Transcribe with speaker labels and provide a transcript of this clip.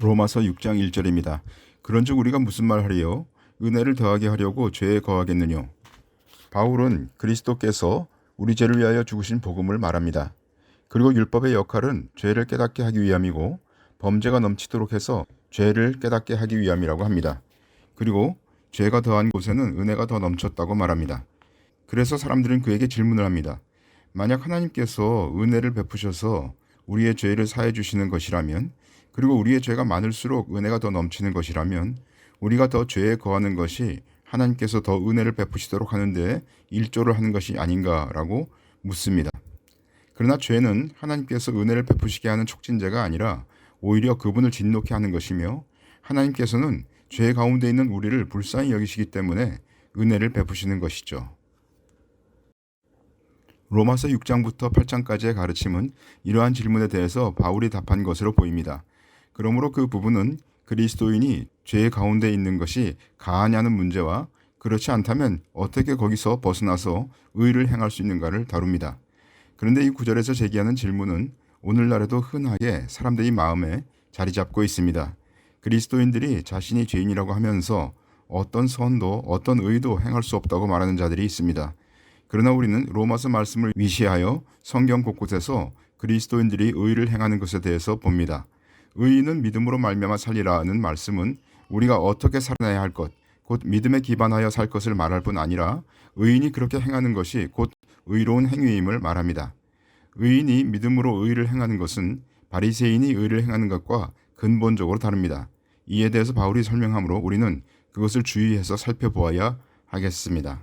Speaker 1: 로마서 6장 1절입니다. 그런즉 우리가 무슨 말 하리요? 은혜를 더하게 하려고 죄에 거하겠느뇨? 바울은 그리스도께서 우리 죄를 위하여 죽으신 복음을 말합니다. 그리고 율법의 역할은 죄를 깨닫게 하기 위함이고 범죄가 넘치도록 해서 죄를 깨닫게 하기 위함이라고 합니다. 그리고 죄가 더한 곳에는 은혜가 더 넘쳤다고 말합니다. 그래서 사람들은 그에게 질문을 합니다. 만약 하나님께서 은혜를 베푸셔서 우리의 죄를 사해 주시는 것이라면 그리고 우리의 죄가 많을수록 은혜가 더 넘치는 것이라면 우리가 더 죄에 거하는 것이 하나님께서 더 은혜를 베푸시도록 하는데 일조를 하는 것이 아닌가라고 묻습니다. 그러나 죄는 하나님께서 은혜를 베푸시게 하는 촉진제가 아니라 오히려 그분을 진노케 하는 것이며 하나님께서는 죄 가운데 있는 우리를 불쌍히 여기시기 때문에 은혜를 베푸시는 것이죠. 로마서 6장부터 8장까지의 가르침은 이러한 질문에 대해서 바울이 답한 것으로 보입니다. 그러므로 그 부분은 그리스도인이 죄 가운데 있는 것이 가하냐는 문제와 그렇지 않다면 어떻게 거기서 벗어나서 의를 행할 수 있는가를 다룹니다. 그런데 이 구절에서 제기하는 질문은 오늘날에도 흔하게 사람들이 마음에 자리 잡고 있습니다. 그리스도인들이 자신이 죄인이라고 하면서 어떤 선도 어떤 의도 행할 수 없다고 말하는 자들이 있습니다. 그러나 우리는 로마서 말씀을 위시하여 성경 곳곳에서 그리스도인들이 의를 행하는 것에 대해서 봅니다. 의인은 믿음으로 말미암아 살리라는 말씀은 우리가 어떻게 살아내야 할 것, 곧 믿음에 기반하여 살 것을 말할 뿐 아니라 의인이 그렇게 행하는 것이 곧 의로운 행위임을 말합니다. 의인이 믿음으로 의를 행하는 것은 바리새인이 의를 행하는 것과 근본적으로 다릅니다. 이에 대해서 바울이 설명하므로 우리는 그것을 주의해서 살펴보아야 하겠습니다.